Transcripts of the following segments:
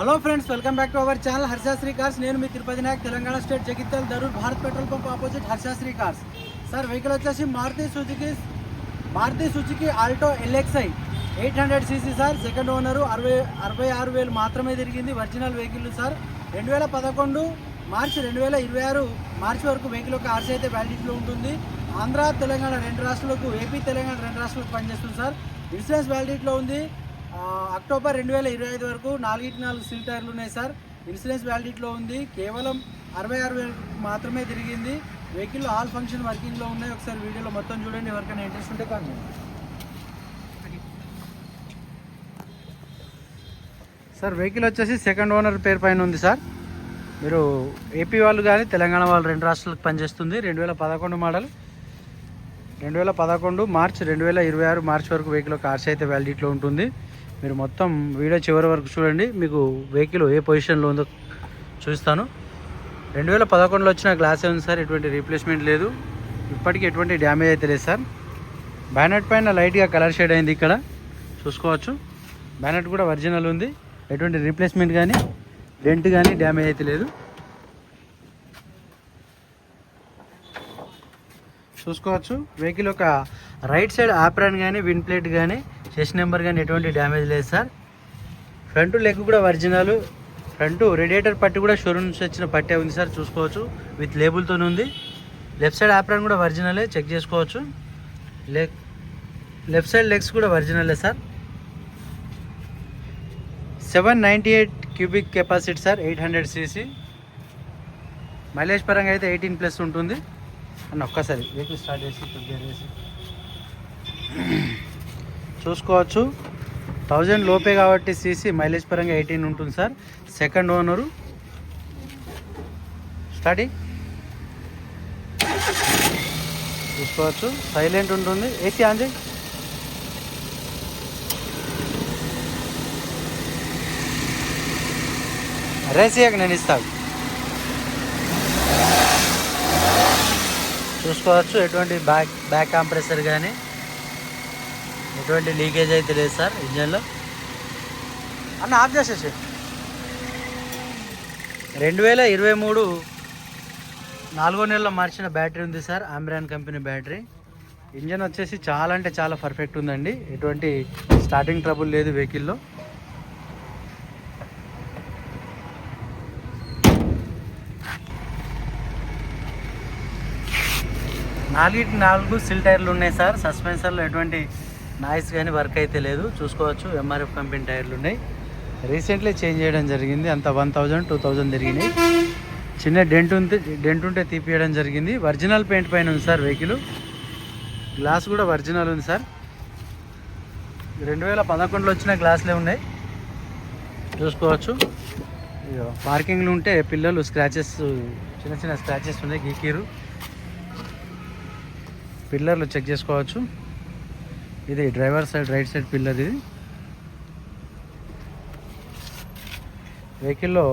Hello friends welcome back to our channel Harshasri cars నేను మీ Tirupati Nayak Telangana state Jagtial Darur Bharat petrol pump opposite Harshasri cars sir vehicle వచ్చేసి Maruti Suzuki Maruti Suzuki Alto LXi eight hundred CC sir second owner అరవై అరవై ఆరు వేలు మాత్రమే తిరిగింది original vehicle sir రెండు వేల పదకొండు మార్చి రెండు వేల ఇరవై ఆరు మార్చి వరకు వెహికల్ యొక్క ఆర్సీ అయితే వ్యాలిడిటీలో ఉంటుంది. ఆంధ్ర తెలంగాణ రెండు రాష్ట్రాలకు ఏపీ తెలంగాణ రెండు రాష్ట్రాలకు పనిచేస్తుంది సార్ ఇన్సూరెన్స్ వ్యాలిడిటీలో ఉంది. అక్టోబర్ రెండు వేల ఇరవై ఐదు వరకు నాలుగింటి నాలుగు సిల్ టైర్లు ఉన్నాయి సార్. ఇన్సూరెన్స్ వ్యాలిడిటీలో ఉంది. కేవలం అరవై ఆరు వేలు మాత్రమే తిరిగింది. వెహికల్ ఆల్ ఫంక్షన్ వర్కింగ్లో ఉన్నాయి. ఒకసారి వీడియోలో మొత్తం చూడండి. ఎవరికైనా ఇంట్రెస్ట్ ఉంటే కానీ సార్ వెహికల్ వచ్చేసి సెకండ్ ఓనర్ పేరు పైన ఉంది సార్. మీరు ఏపీ వాళ్ళు కానీ తెలంగాణ వాళ్ళు రెండు రాష్ట్రాలకు పనిచేస్తుంది. రెండు వేల పదకొండు మోడల్. రెండు వేల పదకొండు మార్చ్ రెండు వేల ఇరవై ఆరు మార్చ్ వరకు వెహికల్ కార్స్ అయితే వ్యాలిడిటీలో ఉంటుంది. మీరు మొత్తం వీడియో చివరి వరకు చూడండి. మీకు వెహికల్ ఏ పొజిషన్లో ఉందో చూస్తాను రెండు వేల పదకొండులో వచ్చిన గ్లాస్ ఉంది సార్? ఎటువంటి రీప్లేస్మెంట్ లేదు. ఇప్పటికీ ఎటువంటి డ్యామేజ్ అయితే లేదు సార్. బ్యానెట్ పైన లైట్గా కలర్ షేడ్ అయింది ఇక్కడ. చూసుకోవచ్చు. బ్యానెట్ కూడా ఒరిజినల్ ఉంది. ఎటువంటి రీప్లేస్మెంట్ కానీ డెంట్ కానీ డ్యామేజ్ అయితే లేదు. చూసుకోవచ్చు. వెహికల్ ఒక రైట్ సైడ్ ఆప్రాన్ కానీ విన్ ప్లేట్ కానీ చెస్ట్ నెంబర్ కానీ ఎటువంటి డ్యామేజ్ లేదు సార్. ఫ్రంట్ లెగ్ కూడా ఒరిజినల్ ఫ్రంట్ రేడియేటర్ పట్టి కూడా షోరూమ్ నుంచి వచ్చిన పట్టే ఉంది సార్ చూసుకోవచ్చు. విత్ లేబుల్తో ఉంది. లెఫ్ట్ సైడ్ ఆప్రాన్ కూడా ఒరిజినలే చెక్ చేసుకోవచ్చు. లెగ్ లెఫ్ట్ సైడ్ లెగ్స్ కూడా ఒరిజినలే sir. Seven ninety eight cubic capacity sir eight hundred CC. Mileage పరంగా అయితే ఎయిటీన్ ప్లస్ ఉంటుంది. అన్న ఒక్కసారి వెహికల్ స్టార్ట్ చేసి ప్రిపేర్ చేసి. చూసుకోవచ్చు. థౌజండ్ లోపే కాబట్టి సీసీ మైలేజ్ పరంగా ఎయిటీన్ ఉంటుంది సార్. సెకండ్ ఓనరు స్టార్టింగ్ చూసుకోవచ్చు. సైలెంట్ ఉంటుంది. ఏసీ ఆన్ చేయి నేను ఇస్తాను చూసుకోవచ్చు. ఎటువంటి బ్యాక్ బ్యాక్ కాంప్రెసర్ కానీ ఎటువంటి లీకేజ్ అయితే లేదు సార్ ఇంజన్లో. అన్న ఆఫ్ చేసేసి రెండు వేల ఇరవై మూడు నాలుగో నెలలో మార్చిన బ్యాటరీ ఉంది sir Amaron company battery. Engine వచ్చేసి చాలా అంటే చాలా పర్ఫెక్ట్ ఉందండి. ఎటువంటి స్టార్టింగ్ ట్రబుల్ లేదు వెహికల్లో. నాలుగిటి నాలుగు సిల్ టైర్లు ఉన్నాయి సార్ సస్పెన్సర్లో ఎటువంటి నాయిస్ కానీ వర్క్ అయితే లేదు. చూసుకోవచ్చు. ఎంఆర్ఎఫ్ కంపెనీ టైర్లు ఉన్నాయి. రీసెంట్లీ చేంజ్ చేయడం జరిగింది. అంత వన్ థౌజండ్ టూ థౌజండ్ తిరిగినాయి. చిన్న డెంట్ ఉంటే డెంట్ ఉంటే తీపియడం జరిగింది. ఒరిజినల్ పెయింట్ పైన ఉంది సార్ వెహికల్ గ్లాస్ కూడా ఒరిజినల్ ఉంది సార్. రెండు వేల పదకొండులో వచ్చిన గ్లాసులే ఉన్నాయి. చూసుకోవచ్చు. పార్కింగ్లు ఉంటే పిల్లలు స్క్రాచెస్ చిన్న చిన్న స్క్రాచెస్ ఉన్నాయి. గీకీరు పిల్లర్లు చెక్ చేసుకోవచ్చు. ఇది driver side right side pillar ఇది. వెహికల్లో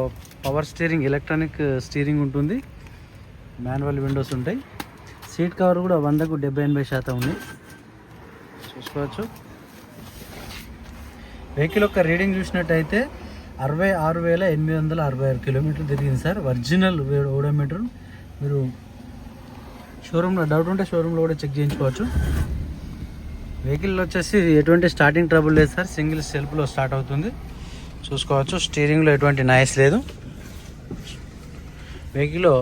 పవర్ స్టీరింగ్ ఎలక్ట్రానిక్ స్టీరింగ్ ఉంటుంది. మాన్యువల్ విండోస్ ఉంటాయి. సీట్ కవర్ కూడా వందకు డెబ్బై ఎనభై శాతం ఉంది. చూసుకోవచ్చు. వెహికల్ యొక్క రీడింగ్ చూసినట్టయితే అరవై ఆరు వేల ఎనిమిది వందల అరవై ఆరు కిలోమీటర్లు తిరిగింది సార్. ఒరిజినల్ ఓడోమీటర్ మీరు షోరూంలో డౌట్ ఉంటే షోరూంలో కూడా చెక్ చేయించుకోవచ్చు. వెహికల్ వచ్చేసి ఎటువంటి స్టార్టింగ్ ట్రబుల్ లేదు సార్. సింగిల్ సెల్ఫ్లో స్టార్ట్ అవుతుంది. చూసుకోవచ్చు స్టీరింగ్లో ఎటువంటి నాయిస్ లేదు. వెహికల్లో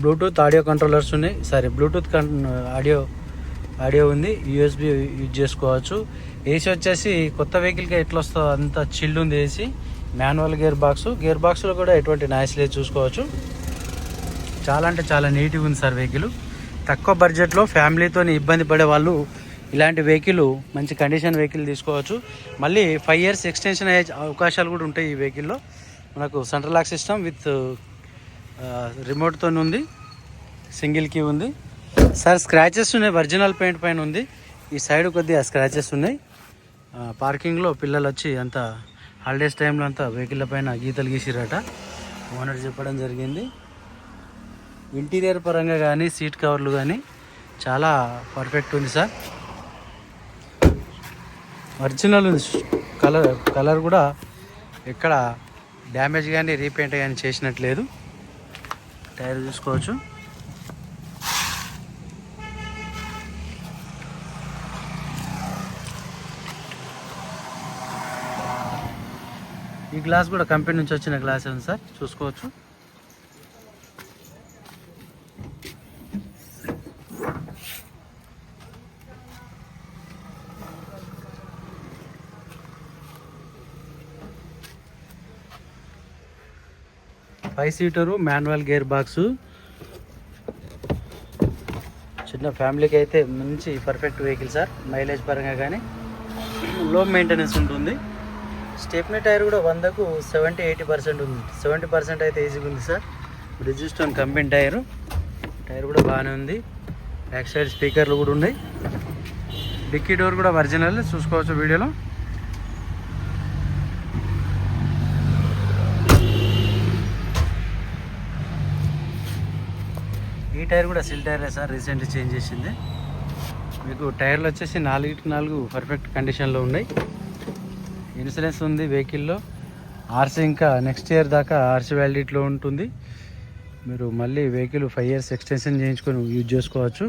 బ్లూటూత్ ఆడియో కంట్రోలర్స్ ఉన్నాయి. సారీ బ్లూటూత్ ఆడియో ఆడియో ఉంది. యూఎస్బి యూజ్ చేసుకోవచ్చు. ఏసీ వచ్చేసి కొత్త వెహికల్కి ఎట్లా వస్తుందో అంత చిల్డ్ ఉంది AC. Manual gear box. Gear బాక్స్లో కూడా ఎటువంటి నాయిస్ లేదు చూసుకోవచ్చు. చాలా అంటే చాలా నీట్గా ఉంది సార్ వెహికల్. తక్కువ బడ్జెట్లో ఫ్యామిలీతో ఇబ్బంది పడే వాళ్ళు ఇలాంటి వెహికల్ మంచి కండిషన్ వెహికల్ తీసుకోవచ్చు. మళ్ళీ ఫైవ్ ఇయర్స్ ఎక్స్టెన్షన్ అయ్యే అవకాశాలు కూడా ఉంటాయి ఈ వెహికల్లో మనకు సెంట్రల్ లాక్ సిస్టమ్ విత్ రిమోట్తో ఉంది. సింగిల్ కీ ఉంది. సార్ స్క్రాచెస్ ఉన్నాయి ఒరిజినల్ పెయింట్ పైన ఉంది. ఈ సైడ్ కొద్దిగా స్క్రాచెస్ ఉన్నాయి. పార్కింగ్లో పిల్లలు వచ్చి అంత హాలిడేస్ టైంలో అంతా వెహికల్ పైన గీతలు గీసిరట. ఓనర్ చెప్పడం జరిగింది. ఇంటీరియర్ పరంగా కానీ సీట్ కవర్లు కానీ చాలా పర్ఫెక్ట్ ఉంది సార్ ఒరిజినల్ కలర్ కలర్ కూడా ఎక్కడ డ్యామేజ్ కానీ రీపెయింట్ కానీ చేసినట్లేదు. టైర్ చూసుకోవచ్చు. ఈ గ్లాస్ కూడా కంపెనీ నుంచి వచ్చిన గ్లాస్ ఉంది సార్ చూసుకోవచ్చు. Five seater manual gear box. చిన్న ఫ్యామిలీకి అయితే మంచి పర్ఫెక్ట్ వెహికల్ సార్ మైలేజ్ పరంగా కానీ. లో మెయింటెనెన్స్ ఉంటుంది. స్టెప్నీ టైర్ కూడా వందకు సెవెంటీ ఎయిటీ పర్సెంట్ ఉంది. సెవెంటీ పర్సెంట్ అయితే ఈజీగా ఉంది సార్. రిజిస్టోన్ కంపెనీ టైరు. టైర్ కూడా బాగానే ఉంది. బ్యాక్ సైడ్ స్పీకర్లు కూడా ఉన్నాయి. డిక్కీ డోర్ కూడా ఒరిజినల్ చూసుకోవచ్చు వీడియోలో. ఈ టైర్ కూడా సిల్ టైరే సార్ రీసెంట్లీ చేంజ్ చేసింది. మీకు టైర్లు వచ్చేసి నాలుగిటి నాలుగు పర్ఫెక్ట్ కండిషన్లో ఉన్నాయి. ఇన్సూరెన్స్ ఉంది వెహికల్లో. ఆర్సీ ఇంకా నెక్స్ట్ ఇయర్ దాకా ఆర్సీ వ్యాలిడిటీలో ఉంటుంది. మీరు మళ్ళీ వెహికల్ ఫైవ్ ఇయర్స్ ఎక్స్టెన్షన్ చేయించుకొని యూజ్ చేసుకోవచ్చు.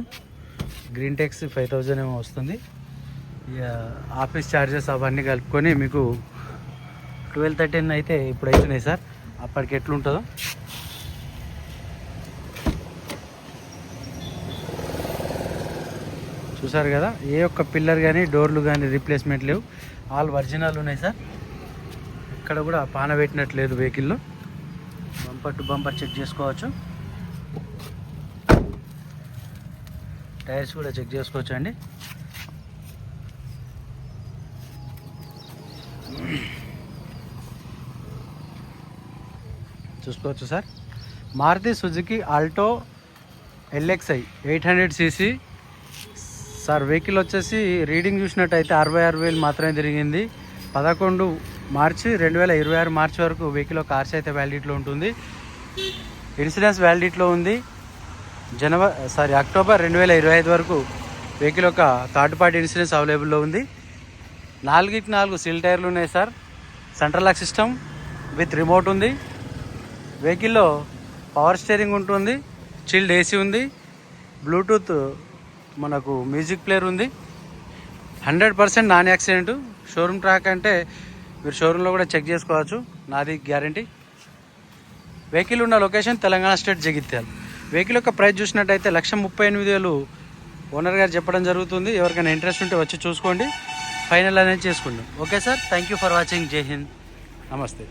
గ్రీన్ టెక్స్ ఫైవ్ థౌజండ్ ఏమో వస్తుంది. ఇక ఆఫీస్ ఛార్జెస్ అవన్నీ కలుపుకొని మీకు ట్వెల్వ్ థర్టీన్ అయితే ఇప్పుడు అవుతున్నాయి సార్. అప్పటికి ఎట్లుంటుందో. చూసారు కదా? ఏ ఒక్క పిల్లర్ కానీ డోర్లు కానీ రీప్లేస్మెంట్ లేవు. ఆల్ ఒరిజినల్ ఉన్నాయి సార్. ఇక్కడ కూడా పాన పెట్టినట్టు లేదు వెహికల్లో బంపర్ టు బంపర్ చెక్ చేసుకోవచ్చు. టైర్స్ కూడా చెక్ చేసుకోవచ్చు అండి. చూసుకోవచ్చు sir. Maruti Suzuki Alto LXI eight hundred CC sir vehicle వచ్చేసి రీడింగ్ చూసినట్టయితే అరవై ఆరు వేలు మాత్రమే తిరిగింది. పదకొండు మార్చి రెండు వేల ఇరవై ఆరు మార్చి వరకు వెహికల్ కార్స్ అయితే వ్యాలిడిటీలో ఉంటుంది. ఇన్సూరెన్స్ వ్యాలిడిటీలో ఉంది. జనవరి సారీ అక్టోబర్ రెండు వేల ఇరవై ఐదు వరకు వెహికల్ యొక్క థర్డ్ పార్టీ ఇన్సూరెన్స్ అవైలబుల్లో ఉంది. నాలుగుకి నాలుగు సిల్ టైర్లు ఉన్నాయి sir. Central lock system with remote ఉంది. వెహికల్లో పవర్ స్టీరింగ్ ఉంటుంది. చిల్డ్ ఏసీ ఉంది. బ్లూటూత్ మనకు మ్యూజిక్ ప్లేయర్ ఉంది. Hundred percent non accident. Showroom track అంటే మీరు షోరూంలో కూడా చెక్ చేసుకోవచ్చు. నాది గ్యారంటీ. వెహికల్ ఉన్న location Telangana state Jagtial. Vehicle యొక్క ప్రైస్ చూసినట్టయితే లక్ష ముప్పై ఎనిమిది వేలు. ఓనర్ గారు చెప్పడం జరుగుతుంది. ఎవరికైనా ఇంట్రెస్ట్ ఉంటే వచ్చి చూసుకోండి. ఫైనల్ అనేది చేసుకుందాం okay sir. Thank you for watching. జై హింద్. నమస్తే.